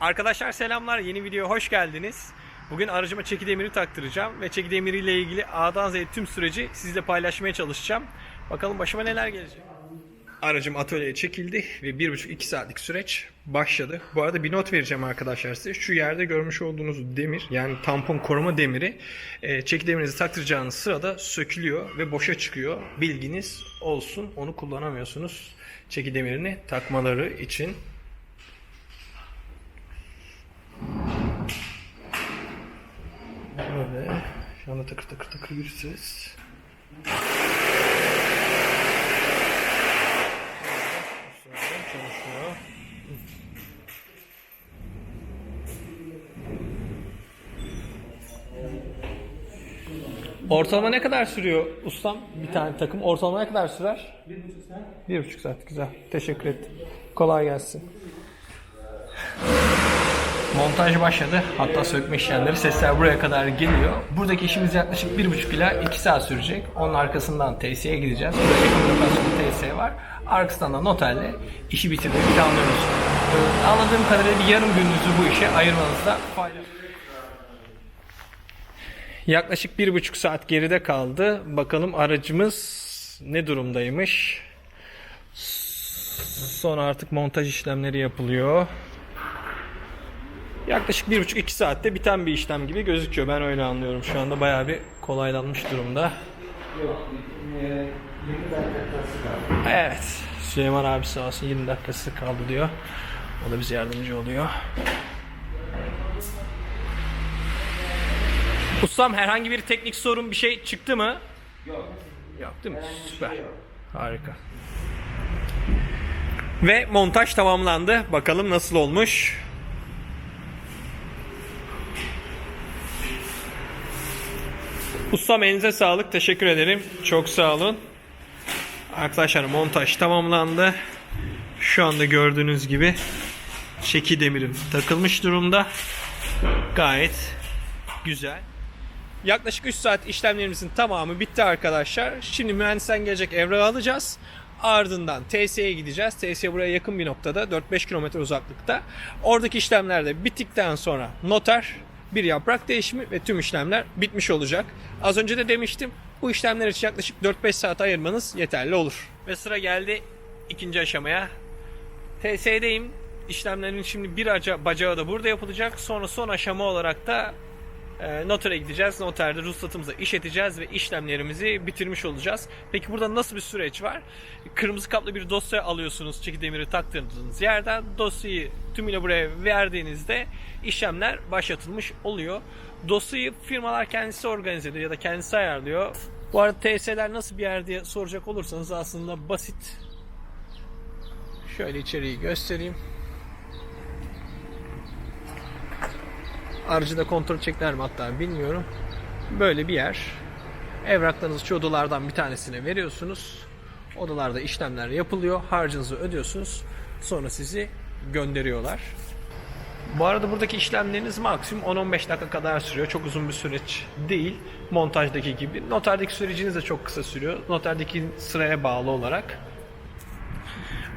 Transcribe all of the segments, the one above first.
Arkadaşlar selamlar. Yeni videoya hoş geldiniz. Bugün aracıma çeki demiri taktıracağım ve çeki demiriyle ilgili A'dan Z'ye tüm süreci sizle paylaşmaya çalışacağım. Bakalım başıma neler gelecek. Aracım atölyeye çekildi ve 1,5-2 saatlik süreç başladı. Bu arada bir not vereceğim arkadaşlar size. Şu yerde görmüş olduğunuz demir yani tampon koruma demiri e, çeki demirinizi taktıracağınız sırada sökülüyor ve boşa çıkıyor. Bilginiz olsun. Onu kullanamıyorsunuz. Çeki demirini takmaları için. Anda takır takır takır bir ses. Çalışıyor. Ortalama ne kadar sürüyor ustam bir tane takım? Ortalama ne kadar sürer? Bir buçuk saat. Bir buçuk saat güzel. Teşekkür ettim. Kolay gelsin. Montaj başladı. Hatta sökme işlemleri sesler buraya kadar geliyor. Buradaki işimiz yaklaşık 1,5 ila 2 saat sürecek. Onun arkasından TSE'ye gideceğiz. Burada yakın lokasyonda TSE var. Arkasından da noterle işi bitirmeyi planlıyoruz. Ee, Anladığım kadarıyla bir yarım gününüzü bu işe ayırmanızda fayda var. Yaklaşık bir buçuk saat geride kaldı. Bakalım aracımız ne durumdaymış. Sonra artık montaj işlemleri yapılıyor. Yaklaşık bir buçuk iki saatte biten bir işlem gibi gözüküyor. Ben öyle anlıyorum. Şu anda bayağı bir kolaylanmış durumda. Evet. Süleyman abi sağ olsun 20 dakikası kaldı diyor. O da bize yardımcı oluyor. Ustam herhangi bir teknik sorun bir şey çıktı mı? Yok. Yok değil mi? Süper. Harika. Ve montaj tamamlandı. Bakalım nasıl olmuş. Ustam elinize sağlık. Teşekkür ederim. Çok sağ olun. Arkadaşlar montaj tamamlandı. Şu anda gördüğünüz gibi çeki demirim takılmış durumda. Gayet güzel. Yaklaşık 3 saat işlemlerimizin tamamı bitti arkadaşlar. Şimdi mühendisten gelecek evrağı alacağız. Ardından TSE'ye gideceğiz. TSE buraya yakın bir noktada 4-5 kilometre uzaklıkta. Oradaki işlemler de bittikten sonra noter bir yaprak değişimi ve tüm işlemler bitmiş olacak. Az önce de demiştim bu işlemler için yaklaşık 4-5 saat ayırmanız yeterli olur. Ve sıra geldi ikinci aşamaya. TSE'deyim. İşlemlerin şimdi bir aca, bacağı da burada yapılacak. Sonra son aşama olarak da e, notere gideceğiz. Noterde ruhsatımızı iş edeceğiz ve işlemlerimizi bitirmiş olacağız. Peki burada nasıl bir süreç var? Kırmızı kaplı bir dosya alıyorsunuz çeki demiri taktırdığınız yerden. Dosyayı tümüyle buraya verdiğinizde işlemler başlatılmış oluyor. Dosyayı firmalar kendisi organize ediyor ya da kendisi ayarlıyor. Bu arada TS'ler nasıl bir yer diye soracak olursanız aslında basit. Şöyle içeriği göstereyim. Aracı da kontrol çekler mi hatta bilmiyorum. Böyle bir yer. Evraklarınızı şu odalardan bir tanesine veriyorsunuz. Odalarda işlemler yapılıyor. Harcınızı ödüyorsunuz. Sonra sizi gönderiyorlar. Bu arada buradaki işlemleriniz maksimum 10-15 dakika kadar sürüyor. Çok uzun bir süreç değil. Montajdaki gibi. Noterdeki süreciniz de çok kısa sürüyor. Noterdeki sıraya bağlı olarak.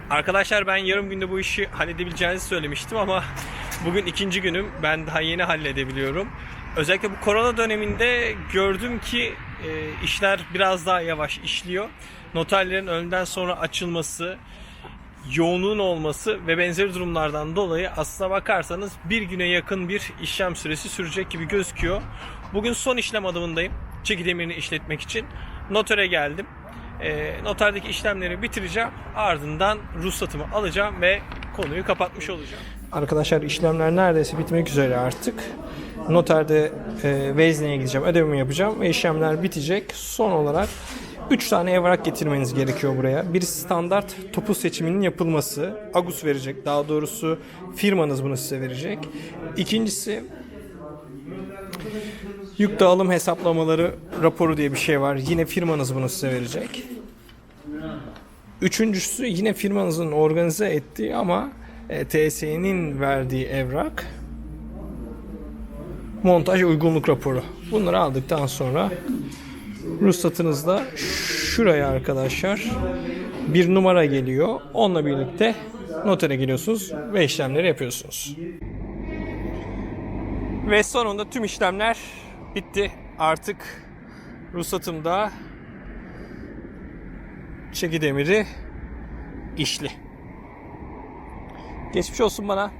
Arkadaşlar ben yarım günde bu işi halledebileceğinizi söylemiştim ama bugün ikinci günüm. Ben daha yeni halledebiliyorum. Özellikle bu korona döneminde gördüm ki e, işler biraz daha yavaş işliyor. Noterlerin önden sonra açılması, yoğunluğun olması ve benzeri durumlardan dolayı aslına bakarsanız bir güne yakın bir işlem süresi sürecek gibi gözüküyor. Bugün son işlem adımındayım. Çeki demirini işletmek için. Notere geldim. E, noterdeki işlemleri bitireceğim. Ardından ruhsatımı alacağım ve konuyu kapatmış olacağım. Arkadaşlar işlemler neredeyse bitmek üzere artık. Noterde e, vezne'ye gideceğim, ödevimi yapacağım ve işlemler bitecek. Son olarak 3 tane evrak getirmeniz gerekiyor buraya. Bir standart topu seçiminin yapılması. Agus verecek. Daha doğrusu firmanız bunu size verecek. İkincisi yük dağılım hesaplamaları raporu diye bir şey var. Yine firmanız bunu size verecek. Üçüncüsü yine firmanızın organize ettiği ama e, TSE'nin verdiği evrak. Montaj uygunluk raporu. Bunları aldıktan sonra ruhsatınızda şuraya arkadaşlar bir numara geliyor. Onunla birlikte notere geliyorsunuz ve işlemleri yapıyorsunuz. Ve sonunda tüm işlemler bitti. Artık ruhsatımda çeki demiri işli. Geçmiş olsun bana.